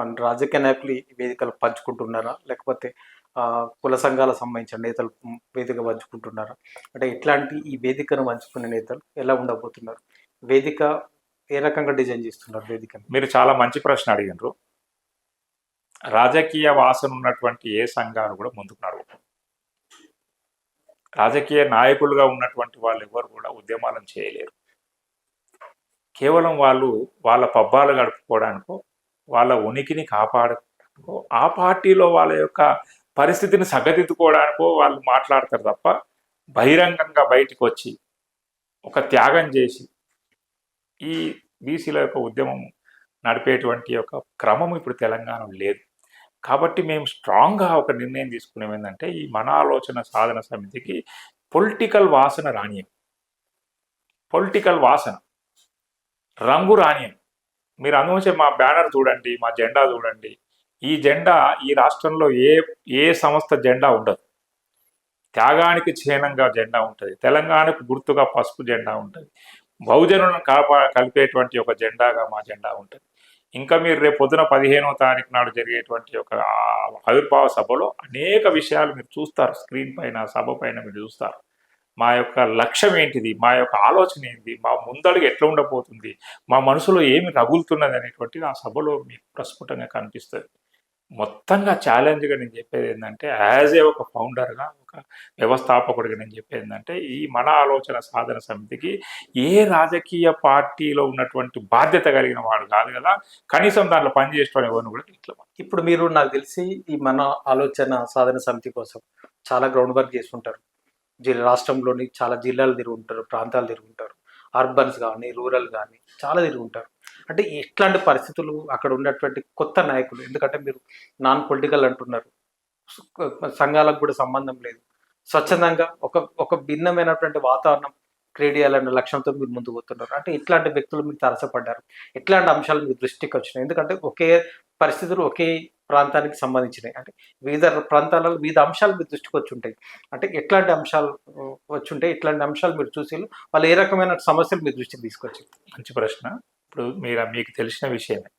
And రాజకీయ నాయకులు ఈ వేదికలు పంచుకుంటున్నారా? లేకపోతే కుల సంఘాలకు సంబంధించిన నేతలు వేదిక పంచుకుంటున్నారా? అంటే ఇట్లాంటి ఈ వేదికను పంచుకునే నేతలు ఎలా ఉండబోతున్నారు? వేదిక ఏ రకంగా డిజైన్ చేస్తున్నారు వేదికను? మీరు చాలా మంచి ప్రశ్న అడిగినారు. రాజకీయ వాసన ఉన్నటువంటి ఏ సంఘాలు కూడా ముందుకున్నారు. రాజకీయ నాయకులుగా ఉన్నటువంటి వాళ్ళు ఎవరు కూడా ఉద్యమాలను చేయలేరు. కేవలం వాళ్ళు వాళ్ళ పబ్బాలు గడుపుకోవడానికో వాళ్ళ ఉనికిని కాపాడుకో ఆ పార్టీలో వాళ్ళ యొక్క పరిస్థితిని సగదిద్దుకోవడానికో వాళ్ళు మాట్లాడతారు తప్ప బహిరంగంగా బయటికి వచ్చి ఒక త్యాగం చేసి ఈ బీసీల యొక్క ఉద్యమం నడిపేటువంటి ఒక క్రమం ఇప్పుడు తెలంగాణలో లేదు. కాబట్టి మేము స్ట్రాంగ్గా ఒక నిర్ణయం తీసుకునేం ఏంటంటే ఈ మన ఆలోచన సాధన సమితికి పొలిటికల్ వాసన రానియం పొలిటికల్ వాసన రంగు రానియం మీరు అనుభవించే మా బ్యానర్ చూడండి మా జెండా చూడండి. ఈ జెండా ఈ రాష్ట్రంలో ఏ ఏ సంస్థ జెండా ఉండదు. త్యాగానికి చిహ్నంగా జెండా ఉంటుంది. తెలంగాణకు గుర్తుగా పసుపు జెండా ఉంటుంది. బహుజనులను కలప కలిపేటువంటి ఒక జెండాగా మా జెండా ఉంటుంది. ఇంకా మీరు రేపు పొద్దున పదిహేనో తారీఖు నాడు జరిగేటువంటి ఒక ఆవిర్భావ సభలో అనేక విషయాలు మీరు చూస్తారు. స్క్రీన్ పైన సభ పైన మీరు చూస్తారు. మా యొక్క లక్ష్యం ఏంటిది? మా యొక్క ఆలోచన ఏంటి మా ముందడుగు ఎట్లా ఉండబోతుంది? మా మనసులో ఏమి రగులుతున్నది అనేటువంటిది ఆ సభలో మీకు ప్రస్ఫుటంగా కనిపిస్తుంది. మొత్తంగా ఛాలెంజ్గా నేను చెప్పేది ఏంటంటే యాజ్ ఏ ఒక ఫౌండర్గా ఒక వ్యవస్థాపకుడిగా నేను చెప్పేది ఏంటంటే ఈ మన ఆలోచన సాధన సమితికి ఏ రాజకీయ పార్టీలో ఉన్నటువంటి బాధ్యత కలిగిన వాడు కాదు కదా కనీసం దాంట్లో పనిచేసుకోవడం ఎవరిని కూడా ఇట్లా ఇప్పుడు మీరు నాకు తెలిసి ఈ మన ఆలోచన సాధన సమితి కోసం చాలా గ్రౌండ్ వర్క్ చేస్తుంటారు జిల్లా రాష్ట్రంలోని చాలా జిల్లాలు తిరుగుంటారు ప్రాంతాలు తిరుగుంటారు అర్బన్స్ కానీ రూరల్ కానీ చాలా తిరుగుంటారు అంటే ఎట్లాంటి పరిస్థితులు అక్కడ ఉన్నటువంటి కొత్త నాయకులు? ఎందుకంటే మీరు నాన్ పొలిటికల్ అంటున్నారు సంఘాలకు కూడా సంబంధం లేదు. స్వచ్ఛందంగా ఒక ఒక భిన్నమైనటువంటి వాతావరణం క్రియేట్ చేయాలన్న లక్ష్యంతో మీరు ముందుకు పోతున్నారు. అంటే ఇట్లాంటి వ్యక్తులు మీకు తరసపడ్డారు. ఎట్లాంటి అంశాలు మీకు దృష్టికి వచ్చినాయి. ఎందుకంటే ఒకే పరిస్థితులు ఒకే ప్రాంతానికి సంబంధించినవి అంటే వివిధ ప్రాంతాలలో వివిధ అంశాలు మీ దృష్టికి వచ్చి ఉంటాయి అంటే ఎట్లాంటి అంశాలు వచ్చి ఉంటాయి ఇట్లాంటి అంశాలు మీరు చూసి వాళ్ళు. ఏ రకమైన సమస్యలు మీ దృష్టికి తీసుకొచ్చి మంచి ప్రశ్న. ఇప్పుడు మీరు మీకు తెలిసిన విషయమే.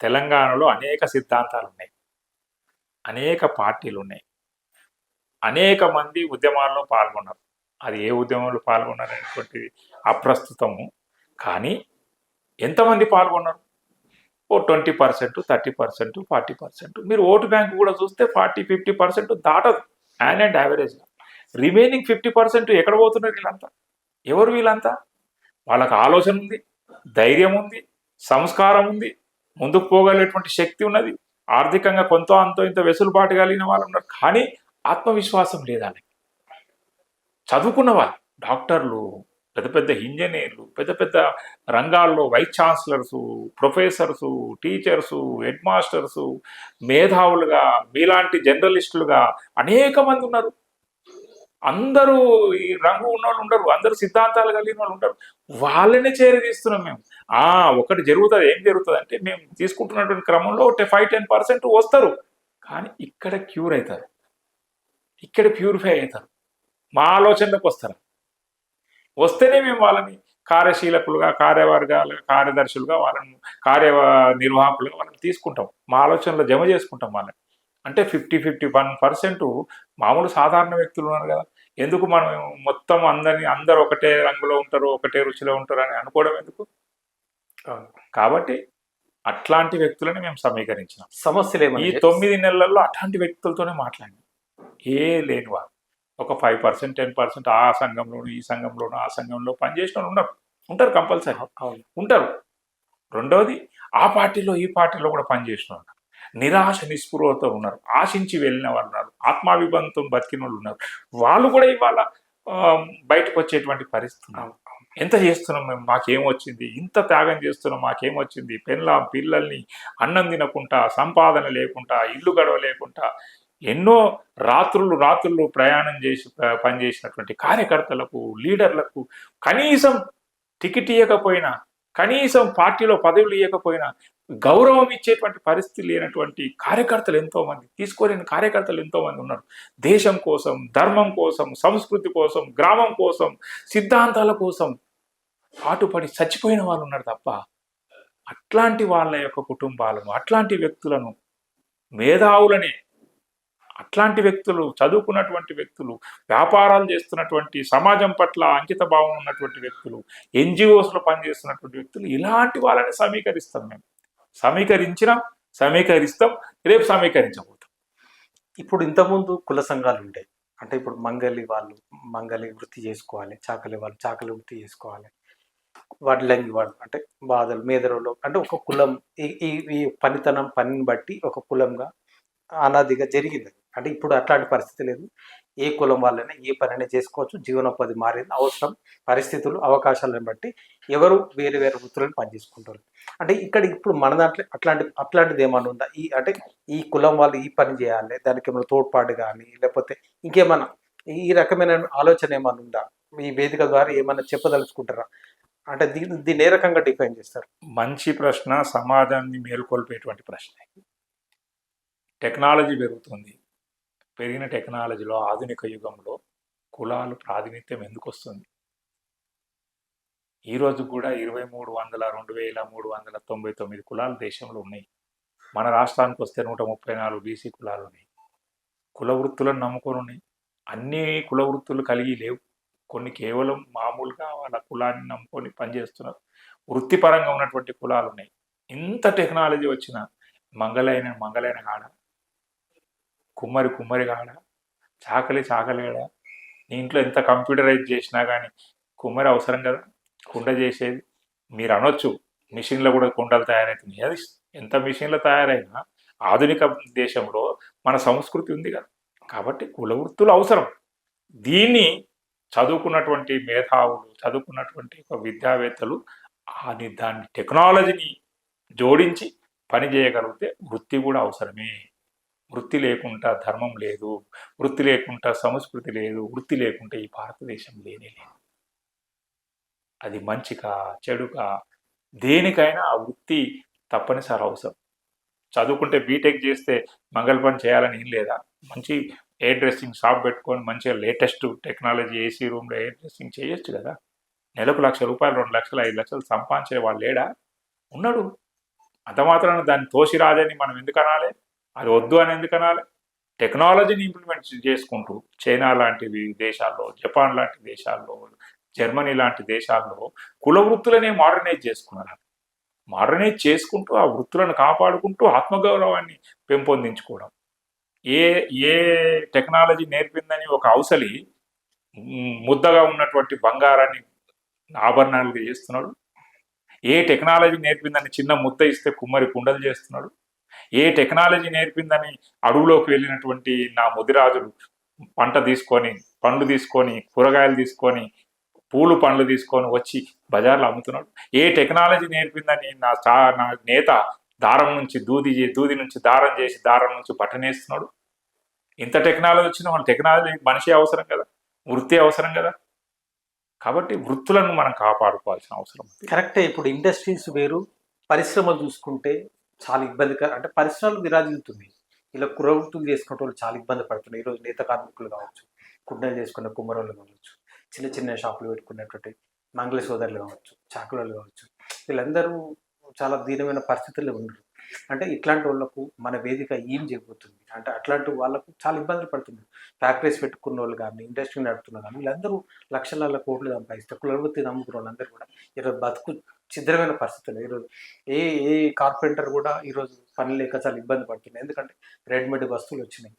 తెలంగాణలో అనేక సిద్ధాంతాలు ఉన్నాయి అనేక పార్టీలు ఉన్నాయి అనేక మంది ఉద్యమాల్లో పాల్గొన్నారు. అది ఏ ఉద్యమంలో పాల్గొన్నారనేటువంటిది అప్రస్తుతము. కానీ ఎంతమంది పాల్గొన్నారు? ఓ twenty percent thirty percent forty percent. మీరు ఓటు బ్యాంక్ కూడా చూస్తే ఫార్టీ ఫిఫ్టీ పర్సెంట్ దాటదు. యాన్ అండ్ యావరేజ్గా రిమైనింగ్ ఫిఫ్టీ పర్సెంట్ ఎక్కడ పోతున్నారు వీళ్ళంతా? ఎవరు వీళ్ళంతా? వాళ్ళకి ఆలోచన ఉంది ధైర్యం ఉంది సంస్కారం ఉంది ముందుకు పోగలిగేటువంటి శక్తి ఉన్నది. ఆర్థికంగా కొంత అంతో ఇంత వెసులుబాటు కలిగిన వాళ్ళు ఉన్నారు. కానీ ఆత్మవిశ్వాసం లేదా చదువుకున్న వాళ్ళు డాక్టర్లు పెద్ద పెద్ద ఇంజనీర్లు పెద్ద పెద్ద రంగాల్లో vice chancellors professors teachers headmasters మేధావులుగా మీలాంటి జర్నలిస్టులుగా అనేక మంది ఉన్నారు. అందరూ ఈ రంగు ఉన్న వాళ్ళు ఉండరు అందరూ సిద్ధాంతాలు కలిగిన వాళ్ళు ఉండరు. వాళ్ళని చేరదీస్తున్నాం మేము. ఆ ఒకటి జరుగుతుంది. ఏం జరుగుతుంది అంటే మేము తీసుకుంటున్నటువంటి క్రమంలో ఒక ఫైవ్ టెన్ పర్సెంట్ వస్తారు. కానీ ఇక్కడ క్యూర్ అవుతారు ఇక్కడ ప్యూరిఫై అవుతారు మా ఆలోచనలకు వస్తారు? వస్తేనే మేము వాళ్ళని కార్యశీలకులుగా కార్యవర్గాలు కార్యదర్శులుగా వాళ్ళని కార్య నిర్వాహకులుగా వాళ్ళని తీసుకుంటాం. మా ఆలోచనలో జమ చేసుకుంటాం వాళ్ళని. అంటే ఫిఫ్టీ ఫిఫ్టీ వన్ పర్సెంట్ మామూలు సాధారణ వ్యక్తులు ఉన్నారు కదా. ఎందుకు మనం మొత్తం అందరినీ అందరు ఒకటే రంగులో ఉంటారు ఒకటే రుచిలో ఉంటారు అని అనుకోవడం ఎందుకు? కాబట్టి అట్లాంటి వ్యక్తులని మేము సమీకరించినాం. సమస్యలు ఈ తొమ్మిది నెలల్లో అట్లాంటి వ్యక్తులతోనే మాట్లాడినాం. ఏ లేని వారు ఒక ఫైవ్ పర్సెంట్ టెన్ పర్సెంట్ ఆ సంఘంలోను ఈ సంఘంలోను ఆ సంఘంలో పనిచేసిన వాళ్ళు ఉన్నారు ఉంటారు కంపల్సరీ. ఉంటారు. రెండవది ఆ పార్టీలో ఈ పార్టీలో కూడా పనిచేసిన ఉన్నారు. నిరాశ నిస్పృహతో ఉన్నారు. ఆశించి వెళ్ళిన వాళ్ళు ఉన్నారు. ఆత్మాభిబంధంతో బతికిన వాళ్ళు ఉన్నారు. వాళ్ళు కూడా ఇవాళ బయటకు వచ్చేటువంటి పరిస్థితి ఉన్నారు. ఎంత చేస్తున్నాం మేము? మాకేం వచ్చింది? ఇంత త్యాగం చేస్తున్నాం మాకేం వచ్చింది? పెళ్ళ పిల్లల్ని అన్నం తినకుండా సంపాదన లేకుండా ఇల్లు గడవ లేకుండా ఎన్నో రాత్రులు రాత్రులు ప్రయాణం చేసి పనిచేసినటువంటి కార్యకర్తలకు లీడర్లకు కనీసం టికెట్ ఇవ్వకపోయినా కనీసం పార్టీలో పదవులు ఇవ్వకపోయినా గౌరవం ఇచ్చేటువంటి పరిస్థితి లేనటువంటి కార్యకర్తలు ఎంతోమంది తీసుకోలేని కార్యకర్తలు ఎంతోమంది ఉన్నారు. దేశం కోసం ధర్మం కోసం సంస్కృతి కోసం గ్రామం కోసం సిద్ధాంతాల కోసం పాటుపడి చచ్చిపోయిన వాళ్ళు ఉన్నారు తప్ప అట్లాంటి వాళ్ళ యొక్క కుటుంబాలను అట్లాంటి వ్యక్తులను మేధావులనే అట్లాంటి వ్యక్తులు చదువుకున్నటువంటి వ్యక్తులు వ్యాపారాలు చేస్తున్నటువంటి సమాజం పట్ల అంకిత భావం ఉన్నటువంటి వ్యక్తులు ఎన్జిఓస్లో పనిచేస్తున్నటువంటి వ్యక్తులు ఇలాంటి వాళ్ళని సమీకరిస్తాం మేము. సమీకరించినాం సమీకరిస్తాం రేపు సమీకరించబోతాం. ఇప్పుడు ఇంతకుముందు కుల సంఘాలు ఉంటాయి అంటే ఇప్పుడు మంగలి వాళ్ళు మంగలి వృత్తి చేసుకోవాలి చాకలి వాళ్ళు చాకలి వృత్తి చేసుకోవాలి. వడ్లంగి వాళ్ళు అంటే బాధలు మేదరులు అంటే ఒక కులం ఈ ఈ ఈ పనితనం పనిని బట్టి ఒక కులంగా అనాదిగా జరిగింది. అంటే ఇప్పుడు అట్లాంటి పరిస్థితి లేదు. ఏ కులం వాళ్ళైనా ఏ పనైనా చేసుకోవచ్చు. జీవనోపాధి మారింది అవసరం. పరిస్థితులు అవకాశాలను బట్టి ఎవరు వేరే వేరే వృత్తులను పనిచేసుకుంటారు. అంటే ఇక్కడ ఇప్పుడు మన దాంట్లో అట్లాంటి అట్లాంటిది ఏమైనా ఉందా? ఈ అంటే ఈ కులం వాళ్ళు ఈ పని చేయాలి. దానికి ఏమైనా తోడ్పాటు కానీ లేకపోతే ఇంకేమైనా ఈ రకమైన ఆలోచన ఏమైనా ఉందా? ఈ వేదిక ద్వారా ఏమైనా చెప్పదలుచుకుంటారా? అంటే దీన్ని దీన్ని ఏ రకంగా డిఫైన్ చేస్తారు? మంచి ప్రశ్న సమాజాన్ని మేల్కొల్పేటువంటి ప్రశ్న. టెక్నాలజీ పెరుగుతుంది. పెరిగిన టెక్నాలజీలో ఆధునిక యుగంలో కులాలు ప్రాతినిధ్యం ఎందుకు వస్తుంది ఈరోజు కూడా ఇరవై మూడు వందల రెండు వేల మూడు వందల తొంభై తొమ్మిది కులాలు దేశంలో ఉన్నాయి. మన రాష్ట్రానికి వస్తే నూట ముప్పై నాలుగు బీసీ కులాలు ఉన్నాయి. కుల వృత్తులను నమ్ముకొని ఉన్నాయి. అన్ని కుల వృత్తులు కలిగి లేవు. కొన్ని కేవలం మామూలుగా వాళ్ళ కులాన్ని నమ్ముకొని పనిచేస్తున్నారు. వృత్తిపరంగా ఉన్నటువంటి కులాలు ఉన్నాయి. ఇంత టెక్నాలజీ వచ్చిన మంగళైన మంగళైన కాడ? కుమ్మరి కుమ్మరి కాడ చాకలి చాకలేడ? నీ ఇంట్లో ఎంత కంప్యూటరైజ్ చేసినా కానీ కుమ్మరి అవసరం కదా? కుండ చేసేది. మీరు అనొచ్చు మిషన్లో కూడా కుండలు తయారవుతున్నాయి అది ఎంత మిషన్లో తయారైనా ఆధునిక దేశంలో మన సంస్కృతి ఉంది కదా? కాబట్టి కుల వృత్తులు అవసరం. దీన్ని చదువుకున్నటువంటి మేధావులు చదువుకున్నటువంటి ఒక విద్యావేత్తలు దాని దాని టెక్నాలజీని జోడించి పని చేయగలిగితే వృత్తి కూడా అవసరమే. వృత్తి లేకుండా ధర్మం లేదు వృత్తి లేకుండా సంస్కృతి లేదు వృత్తి లేకుండా ఈ భారతదేశం లేనే లేదు. అది మంచిగా చెడుగా దేనికైనా ఆ వృత్తి తప్పనిసరి అవసరం. చదువుకుంటే బీటెక్ చేస్తే మంగళ పని చేయాలని ఏం లేదా? మంచి ఎయిర్ డ్రెస్సింగ్ షాప్ పెట్టుకొని మంచిగా లేటెస్ట్ టెక్నాలజీ ఏసీ రూమ్లో ఎయిర్ డ్రెస్సింగ్ చేయొచ్చు కదా? నెలకు లక్ష రూపాయలు రెండు లక్షలు ఐదు లక్షలు సంపాదించే వాళ్ళు లేడా? ఉన్నాడు. అంత మాత్రాన దాన్ని తోసి రాదని మనం ఎందుకు అనాలి? అది వద్దు అని ఎందుకు అనాలి? టెక్నాలజీని ఇంప్లిమెంట్ చేసుకుంటూ చైనా లాంటి దేశాల్లో జపాన్ లాంటి దేశాల్లో జర్మనీ లాంటి దేశాల్లో కుల వృత్తులనే మోడర్నైజ్ చేసుకున్నారు. మోడర్నైజ్ చేసుకుంటూ ఆ వృత్తులను కాపాడుకుంటూ ఆత్మగౌరవాన్ని పెంపొందించుకోవడం. ఏ ఏ టెక్నాలజీ నేర్పిందని ఒక అవసలి ముద్దగా ఉన్నటువంటి బంగారాన్ని ఆభరణాలుగా చేస్తున్నాడు? ఏ టెక్నాలజీ నేర్పిందని చిన్న ముద్ద ఇస్తే కుమ్మరి కుండలు చేస్తున్నాడు? ఏ టెక్నాలజీ నేర్పిందని అడవులోకి వెళ్ళినటువంటి నా ముదిరాజులు పంట తీసుకొని పండ్లు తీసుకొని కూరగాయలు తీసుకొని పూలు పండ్లు తీసుకొని వచ్చి బజార్లో అమ్ముతున్నాడు. ఏ టెక్నాలజీ నేర్పిందని నా చా నా నేత దారం నుంచి దూది దూది నుంచి దారం చేసి దారం నుంచి బట్టనేస్తున్నాడు ఇంత టెక్నాలజీ వచ్చినా మన టెక్నాలజీ మనిషి అవసరం కదా వృత్తి అవసరం కదా. కాబట్టి వృత్తులను మనం కాపాడుకోవాల్సిన అవసరం కరెక్టే ఇప్పుడు ఇండస్ట్రీస్ వేరు పరిశ్రమలు చూసుకుంటే చాలా ఇబ్బందికర అంటే పరిశ్రమలు విరాజిల్లుతుంది ఇలా కురవృత్తులు చేసుకునే వాళ్ళు చాలా ఇబ్బంది పడుతున్నారు. ఈరోజు నేత కార్మికులు కావచ్చు కుండలు చేసుకున్న కుమ్మరోళ్ళు కావచ్చు చిన్న చిన్న షాపులు పెట్టుకున్నటువంటి మంగళ సోదరులు కావచ్చు చాకులు కావచ్చు వీళ్ళందరూ చాలా దీనమైన పరిస్థితుల్లో ఉన్నారు. అంటే ఇట్లాంటి వాళ్ళకు మన వేదిక ఏం చేయబోతుంది? అంటే అట్లాంటి వాళ్ళకు చాలా ఇబ్బందులు పడుతున్నారు. ఫ్యాక్టరీస్ పెట్టుకున్న వాళ్ళు కానీ ఇండస్ట్రీ నడుపుతున్న కానీ వీళ్ళందరూ లక్షల కోట్లు సంపాదిస్తారు కులవృత్తి నమ్ముకున్న వాళ్ళందరూ కూడా ఈరోజు బతుకు ఛిద్రమైన పరిస్థితులు. ఈరోజు ఏ ఏ కార్పెంటర్ కూడా ఈరోజు పని లేక చాలా ఇబ్బంది పడుతున్నాయి. ఎందుకంటే రెడీమేడ్ వస్తువులు వచ్చినాయి.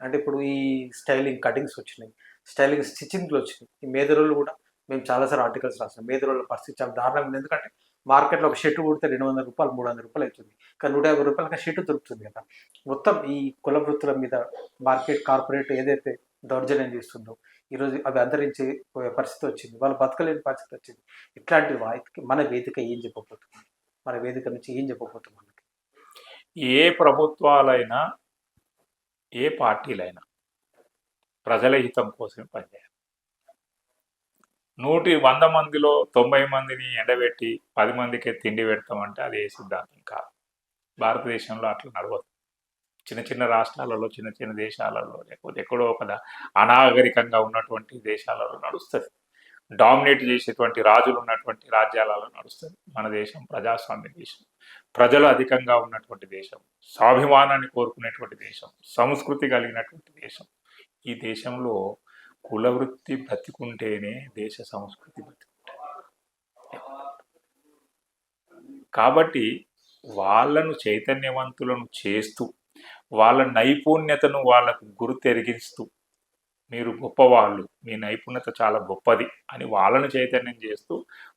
అంటే ఇప్పుడు ఈ స్టైలింగ్ కటింగ్స్ వచ్చినాయి. స్టైలింగ్ స్టిచ్చింగ్లు వచ్చినాయి. ఈ మేదరోళ్ళు కూడా మేము చాలాసార్లు ఆర్టికల్స్ రాసాం మేదరోళ్ళ పరిస్థితి చాలా దారుణంగా ఉంది. ఎందుకంటే మార్కెట్లో ఒక షర్ట్ కుడితే రెండు వందల రూపాయలు మూడు వందల రూపాయలు అవుతుంది. కానీ నూట యాభై రూపాయలకి షర్ట్ దొరుకుతుంది కదా. మొత్తం ఈ కుల వృత్తుల మీద మార్కెట్ కార్పొరేట్ ఏదైతే దౌర్జన్యం చేస్తుందో ఈరోజు అవి అంతరించి పరిస్థితి వచ్చింది. వాళ్ళు బతకలేని పరిస్థితి వచ్చింది. ఇట్లాంటి వాటికి మన వేదిక ఏం చెప్పబోతున్నాం మన వేదిక నుంచి ఏం చెప్పబోతున్నాం మనకి? ఏ ప్రభుత్వాలైనా ఏ పార్టీలైనా ప్రజల హితం కోసమే పనిచేయాలి. నూటి వంద మందిలో తొంభై మందిని ఎండబెట్టి పది మందికే తిండి పెడతామంటే అది ఏ సిద్ధాంతం కాదు. భారతదేశంలో అట్లా నడవదు. చిన్న చిన్న రాష్ట్రాలలో చిన్న చిన్న దేశాలలో లేకపోతే ఎక్కడో ఒక అనాగరికంగా ఉన్నటువంటి దేశాలలో నడుస్తుంది. డామినేట్ చేసేటువంటి రాజులు ఉన్నటువంటి రాజ్యాలలో నడుస్తుంది. మన దేశం ప్రజాస్వామ్య దేశం. ప్రజలు అధికంగా ఉన్నటువంటి దేశం. స్వాభిమానాన్ని కోరుకునేటువంటి దేశం. సంస్కృతి కలిగినటువంటి దేశం. ఈ దేశంలో కులవృత్తి బ్రతికుంటేనే దేశ సంస్కృతి బ్రతికుంటుంది. కాబట్టి వాళ్ళను చైతన్యవంతులను చేస్తూ వాళ్ళ నైపుణ్యతను వాళ్ళకు గుర్తెరిగిస్తూ మీరు గొప్పవాళ్ళు మీ నైపుణ్యత చాలా గొప్పది అని వాళ్ళను చైతన్యం చేస్తూ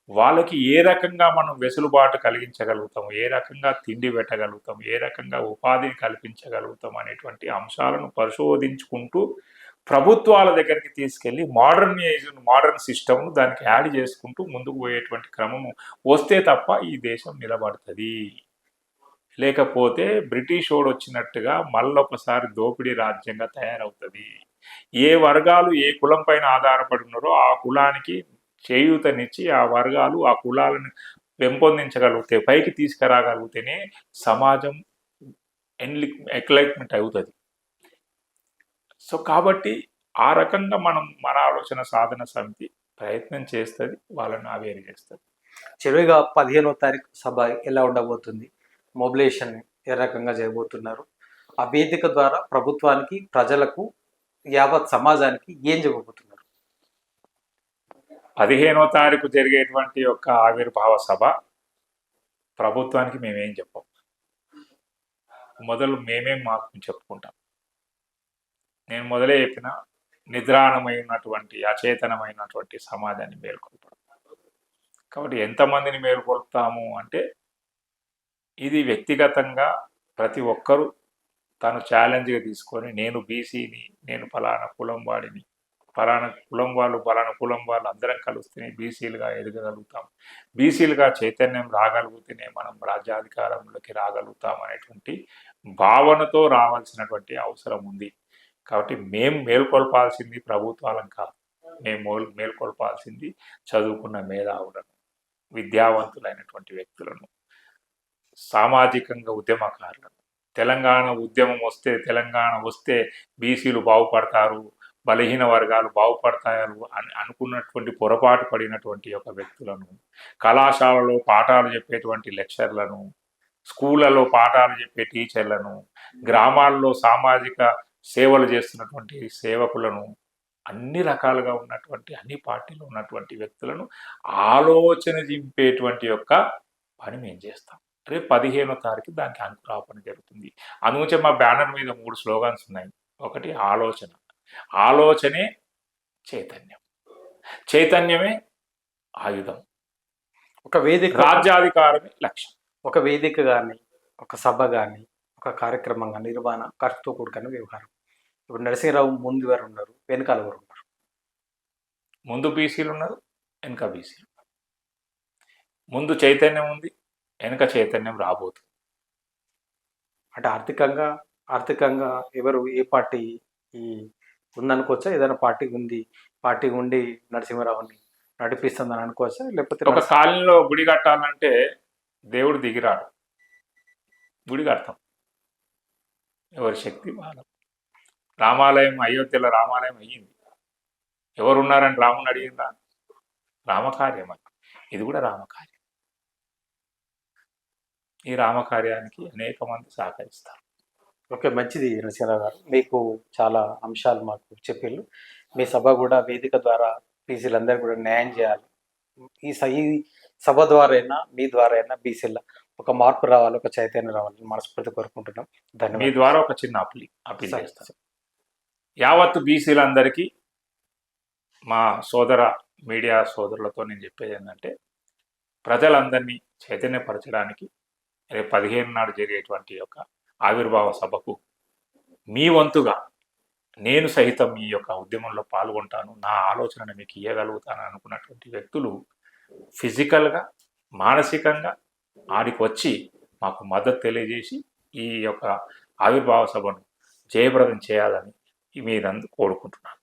వాళ్ళకి ఏ రకంగా మనం వెసులుబాటు కలిగించగలుగుతాం ఏ రకంగా తిండి పెట్టగలుగుతాం ఏ రకంగా ఉపాధిని కల్పించగలుగుతాం అనేటువంటి అంశాలను పరిశోధించుకుంటూ ప్రభుత్వాల దగ్గరికి తీసుకెళ్ళి మోడర్నైజేషన్ మోడర్న్ సిస్టమ్ను దానికి యాడ్ చేసుకుంటూ ముందుకు పోయేటువంటి క్రమము వస్తే తప్ప ఈ దేశం నిలబడుతుంది. లేకపోతే బ్రిటిష్ వాడు వచ్చినట్టుగా మళ్ళొకసారి దోపిడీ రాజ్యంగా తయారవుతుంది. ఏ వర్గాలు ఏ కులం పైన ఆధారపడి ఉన్నారో ఆ కులానికి చేయూతనిచ్చి ఆ వర్గాలు ఆ కులాలను పెంపొందించగలిగితే పైకి తీసుకురాగలిగితేనే సమాజం ఎన్లి ఎక్లైట్మెంట్ అవుతుంది. సో కాబట్టి ఆ రకంగా మనం మన ఆలోచన సాధన సమితి ప్రయత్నం చేస్తుంది వాళ్ళని అవేర్ చేస్తుంది. చివరిగా పదిహేనో తారీఖు సభ ఎలా ఉండబోతుంది? మొబిలైజేషన్ ఏ రకంగా చేయబోతున్నారు ఆ వేదిక ద్వారా ప్రభుత్వానికి ప్రజలకు యావత్ సమాజానికి ఏం చెప్పబోతున్నారు? పదిహేనో తారీఖు జరిగేటువంటి యొక్క ఆవిర్భావ సభ ప్రభుత్వానికి మేమేం చెప్పం. మొదలు మేమేం మాకు చెప్పుకుంటాం. నేను మొదలే చెప్పిన నిద్రాణమై ఉన్నటువంటి అచేతనమైనటువంటి సమాజాన్ని మేల్కొల్పడం. కాబట్టి ఎంతమందిని మేల్కొల్పుతాము అంటే ఇది వ్యక్తిగతంగా ప్రతి ఒక్కరూ తను ఛాలెంజ్గా తీసుకొని నేను బీసీని నేను ఫలానా కులం వాడిని ఫలానా కులం వాళ్ళు ఫలానా కులం వాళ్ళు అందరం కలిస్తేనే బీసీలుగా ఎదగగలుగుతాం. బీసీలుగా చైతన్యం రాగలిగితేనే మనం రాజ్యాధికారంలోకి రాగలుగుతాం అనేటువంటి భావనతో రావాల్సినటువంటి అవసరం ఉంది. కాబట్టి మేము మేల్కొల్పాల్సింది ప్రభుత్వాలను కాదు. మేము మేల్- మేల్కొల్పాల్సింది చదువుకున్న మేధావులను విద్యావంతులైనటువంటి వ్యక్తులను సామాజికంగా ఉద్యమకారులను. తెలంగాణ ఉద్యమం వస్తే తెలంగాణ వస్తే బీసీలు బాగుపడతారు బలహీన వర్గాలు బాగుపడతారు అని అనుకున్నటువంటి పొరపాటు పడినటువంటి యొక్క వ్యక్తులను కళాశాలలో పాఠాలు చెప్పేటువంటి లెక్చర్లను స్కూళ్ళలో పాఠాలు చెప్పే టీచర్లను గ్రామాల్లో సామాజిక సేవలు చేస్తున్నటువంటి సేవకులను అన్ని రకాలుగా ఉన్నటువంటి అన్ని పార్టీలు ఉన్నటువంటి వ్యక్తులను ఆలోచన జింపేటువంటి యొక్క పని మేము చేస్తాం. రేపు పదిహేనో తారీఖు దానికి అంకురాపణ జరుగుతుంది. అందుకే మా బ్యానర్ మీద మూడు స్లోగన్స్ ఉన్నాయి. ఒకటి ఆలోచన ఆలోచనే చైతన్యం. చైతన్యమే ఆయుధం. ఒక వేదిక రాజ్యాధికారమే లక్ష్యం. ఒక వేదిక కానీ ఒక సభ కానీ ఒక కార్యక్రమం కానీ నిర్వహణ ఖర్చుతో కూడుకున్న వ్యవహారం. ఇప్పుడు నరసింహరావు ముందు వారు ఉన్నారు? వెనకాల వారు ఉన్నారు? ముందు బీసీలు ఉన్నారు వెనుక బీసీలు ఉన్నారు. ముందు చైతన్యం ఉంది వెనుక చైతన్యం రాబోతుంది. అంటే ఆర్థికంగా ఆర్థికంగా ఎవరు ఏ పార్టీ ఈ ఉందనుకోవచ్చా? ఏదైనా పార్టీ ఉంది పార్టీ ఉండి నరసింహరావుని నడిపిస్తుందని అనుకోవచ్చా? లేకపోతే ఒక కాలనీలో గుడి కట్టాలంటే దేవుడు దిగిరాడు. గుడి కడతాం. ఎవరి శక్తి వాళ్ళ రామాలయం అయోధ్యలో రామాలయం అయ్యింది. ఎవరున్నారని రాముని అడిగిందా? రామకార్యం అని ఇది కూడా రామకార్యం. ఈ రామకార్యానికి అనేక మంది సహకరిస్తారు. ఓకే మంచిది నరసింహరావు గారు. మీకు చాలా అంశాలు మాకు చెప్పిళ్ళు. మీ సభ కూడా వేదిక ద్వారా బీసీలందరూ కూడా న్యాయం చేయాలి. ఈ స- ఈ సభ ద్వారా అయినా మీ ద్వారా అయినా బీసీల ఒక మార్పు రావాలి ఒక చైతన్యం రావాలని మనస్ఫూర్తి కోరుకుంటున్నాం. మీ ధన్యవాదాలు. ద్వారా ఒక చిన్న అప్పీల్ అప్పీల్ చేస్తాను యావత్తు బీసీలందరికీ మా సోదర మీడియా సోదరులతో నేను చెప్పేది ఏంటంటే ప్రజలందరినీ చైతన్యపరచడానికి రేపు పదిహేను నాడు జరిగేటువంటి యొక్క ఆవిర్భావ సభకు మీ వంతుగా నేను సహితం ఈ యొక్క ఉద్యమంలో పాల్గొంటాను. నా ఆలోచనను మీకు ఇవ్వగలుగుతాను అనుకున్నటువంటి వ్యక్తులు ఫిజికల్గా మానసికంగా ఆడికి వచ్చి మాకు మద్దతు తెలియజేసి ఈ యొక్క ఆవిర్భావ సభను జయప్రదం చేయాలని మీరందరూ కోరుకుంటున్నాను.